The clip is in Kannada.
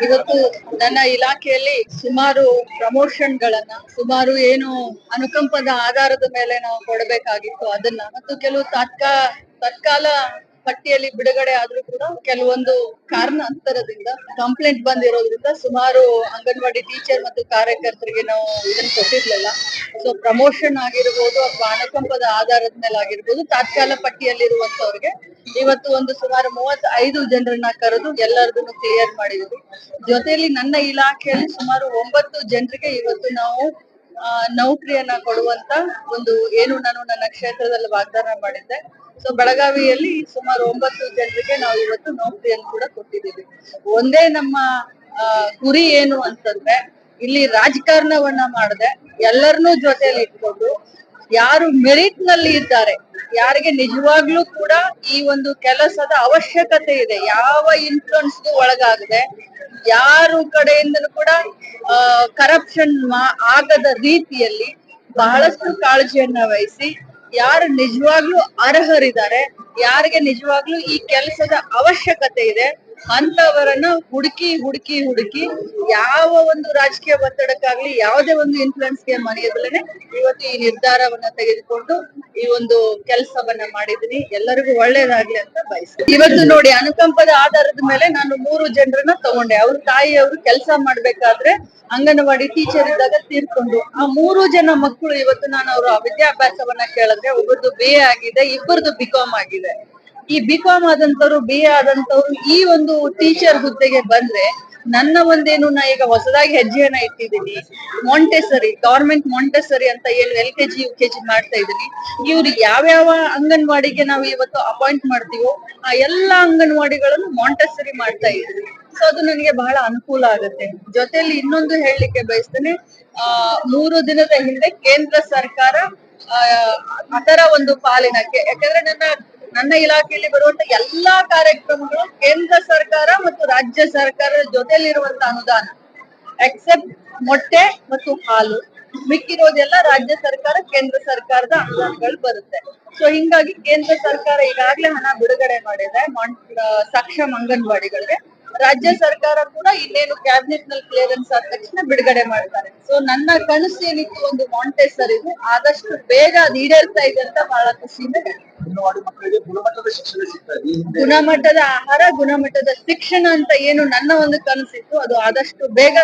ಇವತ್ತು ನನ್ನ ಇಲಾಖೆಯಲ್ಲಿ ಸುಮಾರು ಪ್ರಮೋಷನ್ ಗಳನ್ನ ಸುಮಾರು ಏನು ಅನುಕಂಪದ ಆಧಾರದ ಮೇಲೆ ನಾವು ಕೊಡಬೇಕಾಗಿತ್ತು ಅದನ್ನ. ಮತ್ತು ಕೆಲವು ತಾತ್ಕಾ, ತತ್ಕಾಲ ಪಟ್ಟಿಯಲ್ಲಿ ಬಿಡುಗಡೆ ಆದ್ರೂ ಕೂಡ ಕೆಲವೊಂದು ಕಾರಣಾಂತರದಿಂದ ಕಂಪ್ಲೇಂಟ್ ಬಂದಿರೋದ್ರಿಂದ ಸುಮಾರು ಅಂಗನವಾಡಿ ಟೀಚರ್ ಮತ್ತು ಕಾರ್ಯಕರ್ತರಿಗೆ ನಾವು ಇದನ್ನ ಕೊಟ್ಟಿರ್ಲಿಲ್ಲ. ಸೊ ಪ್ರಮೋಷನ್ ಆಗಿರ್ಬೋದು ಅಥವಾ ಅನುಕಂಪದ ಆಧಾರದ ಮೇಲೆ ಆಗಿರ್ಬೋದು, ತಾತ್ಕಾಲ ಪಟ್ಟಿಯಲ್ಲಿರುವಂತವ್ರಿಗೆ ಇವತ್ತು ಒಂದು ಸುಮಾರು ಮೂವತ್ತ್ ಐದು ಜನರನ್ನ ಕರೆದು ಎಲ್ಲರದನ್ನು ಕ್ಲಿಯರ್ ಮಾಡಿದ್ರು ಜೊತೆಯಲ್ಲಿ ನನ್ನ ಇಲಾಖೆಯಲ್ಲಿ ಸುಮಾರು ಒಂಬತ್ತು ಜನರಿಗೆ ಇವತ್ತು ನಾವು ನೌಕರಿಯನ್ನ ಕೊಡುವಂತ ಒಂದು ಏನು ನಾನು ನನ್ನ ಕ್ಷೇತ್ರದಲ್ಲಿ ವಾಗ್ದಾನ ಮಾಡಿದ್ದೆ. ಸೊ ಬೆಳಗಾವಿಯಲ್ಲಿ ಸುಮಾರು ಒಂಬತ್ತು ಜನರಿಗೆ ನಾವು ಇವತ್ತು ನೌಕರಿಯನ್ನು ಕೂಡ ಕೊಟ್ಟಿದ್ದೀವಿ. ಒಂದೇ ನಮ್ಮ ಗುರಿ ಏನು ಅಂತಂದ್ರೆ ಇಲ್ಲಿ ರಾಜಕಾರಣವನ್ನ ಮಾಡದೆ. ಎಲ್ಲರನ್ನೂ ಜೊತೆಯಲ್ಲಿ ಇಟ್ಕೊಂಡು ಯಾರು ಮೆರಿಟ್ನಲ್ಲಿ ಇದ್ದಾರೆ, ಯಾರಿಗೆ ನಿಜವಾಗ್ಲೂ ಕೂಡ ಈ ಒಂದು ಕೆಲಸದ ಅವಶ್ಯಕತೆ ಇದೆ, ಯಾವ ಇನ್ಫ್ಲುಯೆನ್ಸ್ಗೂ ಒಳಗಾಗದೆ ಯಾರು ಕಡೆಯಿಂದಲೂ ಕೂಡ ಕರಪ್ಷನ್ ಆಗದ ರೀತಿಯಲ್ಲಿ ಬಹಳಷ್ಟು ಕಾಳಜಿಯನ್ನ ವಹಿಸಿ, ಯಾರು ನಿಜವಾಗ್ಲೂ ಅರ್ಹರಿದ್ದಾರೆ, ಯಾರಿಗೆ ನಿಜವಾಗ್ಲೂ ಈ ಕೆಲಸದ ಅವಶ್ಯಕತೆ ಇದೆ ಅಂತವರನ್ನ ಹುಡುಕಿ ಹುಡುಕಿ ಹುಡುಕಿ ಯಾವ ಒಂದು ರಾಜಕೀಯ ಒತ್ತಡಕ್ಕಾಗ್ಲಿ ಯಾವುದೇ ಒಂದು ಇನ್ಫ್ಲುಯೆನ್ಸ್ಗೆ ಮನೆಯದಲ್ಲೇ ಇವತ್ತು ಈ ನಿರ್ಧಾರವನ್ನ ತೆಗೆದುಕೊಂಡು ಈ ಒಂದು ಕೆಲಸವನ್ನ ಮಾಡಿದೀನಿ ಎಲ್ಲರಿಗೂ ಒಳ್ಳೇದಾಗ್ಲಿ ಅಂತ ಬಯಸ್ತೀನಿ. ಇವತ್ತು ನೋಡಿ ಅನುಕಂಪದ ಆಧಾರದ ಮೇಲೆ ನಾನು ಮೂರು ಜನರನ್ನ ತಗೊಂಡೆ. ಅವ್ರ ತಾಯಿಯವರು ಕೆಲಸ ಮಾಡ್ಬೇಕಾದ್ರೆ ಅಂಗನವಾಡಿ ಟೀಚರ್ ಇದ್ದಾಗ ತೀರ್ಕೊಂಡು. ಆ ಮೂರು ಜನ ಮಕ್ಕಳು ಇವತ್ತು ನಾನು ಅವರ ವಿದ್ಯಾಭ್ಯಾಸವನ್ನ ಕೇಳಿದ್ರೆ ಒಬ್ಬರದು ಬಿ ಎ ಆಗಿದೆ ಇಬ್ಬರದು ಬಿಕಾಮ್ ಆಗಿದೆ. ಈ ಬಿ ಕಾಮ್ ಆದಂತವ್ರು ಬಿ ಎ ಆದಂತವ್ರು ಈ ಒಂದು ಟೀಚರ್ ಹುದ್ದೆಗೆ ಬಂದ್ರೆ ನನ್ನ ಒಂದೇನು, ನಾ ಈಗ ಹೊಸದಾಗಿ ಹೆಜ್ಜೆಯನ್ನ ಇಟ್ಟಿದ್ದೀನಿ. ಮೊಂಟೆಸರಿ ಗವರ್ಮೆಂಟ್ ಮೊಂಟೆಸರಿ ಅಂತ ಏನು L K G U K G ಮಾಡ್ತಾ ಇದ್ದೀನಿ. ಇವ್ರು ಯಾವ್ಯಾವ ಅಂಗನವಾಡಿಗೆ ನಾವು ಇವತ್ತು ಅಪಾಯಿಂಟ್ ಮಾಡ್ತೀವೋ, ಆ ಎಲ್ಲಾ ಅಂಗನವಾಡಿಗಳನ್ನು ಮೊಂಟೆಸರಿ ಮಾಡ್ತಾ ಇದ್ದೀನಿ. ಸೊ ಅದು ನನಗೆ ಬಹಳ ಅನುಕೂಲ ಆಗುತ್ತೆ. ಜೊತೆಯಲ್ಲಿ ಇನ್ನೊಂದು ಹೇಳಲಿಕ್ಕೆ ಬಯಸ್ತೇನೆ, ಆ, ಮೂರು ದಿನದ ಹಿಂದೆ ಕೇಂದ್ರ ಸರ್ಕಾರ, ಆ, ಅದರ ಒಂದು ಪಾಲಿನಕ್ಕೆ ಯಾಕಂದ್ರೆ ನನ್ನ ನನ್ನ ಇಲಾಖೆಯಲ್ಲಿ ಬರುವಂತ ಎಲ್ಲಾ ಕಾರ್ಯಕ್ರಮಗಳು ಕೇಂದ್ರ ಸರ್ಕಾರ ಮತ್ತು ರಾಜ್ಯ ಸರ್ಕಾರದ ಜೊತೆಲಿರುವಂತ ಅನುದಾನ. ಎಕ್ಸೆಪ್ಟ್ ಮೊಟ್ಟೆ ಮತ್ತು ಹಾಲು. ಮಿಕ್ಕಿರೋದೆಲ್ಲ ರಾಜ್ಯ ಸರ್ಕಾರ, ಕೇಂದ್ರ ಸರ್ಕಾರದ ಅನುದಾನಗಳು ಬರುತ್ತೆ. ಸೊ ಹಿಂಗಾಗಿ ಕೇಂದ್ರ ಸರ್ಕಾರ ಈಗಾಗ್ಲೇ ಹಣ ಬಿಡುಗಡೆ ಮಾಡಿದೆ ಸಕ್ಷಮ ಅಂಗನವಾಡಿಗಳಿಗೆ. ರಾಜ್ಯ ಸರ್ಕಾರ ಕೂಡ ಇನ್ನೇನು ಕ್ಯಾಬಿನೆಟ್ನಲ್ಲಿ ಕ್ಲಿಯರೆನ್ಸ್ ಆದ ತಕ್ಷಣ ಬಿಡುಗಡೆ ಮಾಡ್ತಾರೆ. ಸೊ ನನ್ನ ಕನಸು ಏನಿತ್ತು ಒಂದು ಮಾಂಟೇಸರಿಗೂ ಆದಷ್ಟು ಬೇಗ ಅದು ಈಡೇರ್ತಾ ಇದೆ ಅಂತ ಬಹಳ ಖುಷಿಯಿಂದ. ಮಕ್ಕಳಿಗೆ ಗುಣಮಟ್ಟದ ಗುಣಮಟ್ಟದ ಆಹಾರ ಗುಣಮಟ್ಟದ ಶಿಕ್ಷಣ ಅಂತ ಏನು ನನ್ನ ಒಂದು ಕನಸಿತ್ತು. ಅದು ಆದಷ್ಟು ಬೇಗ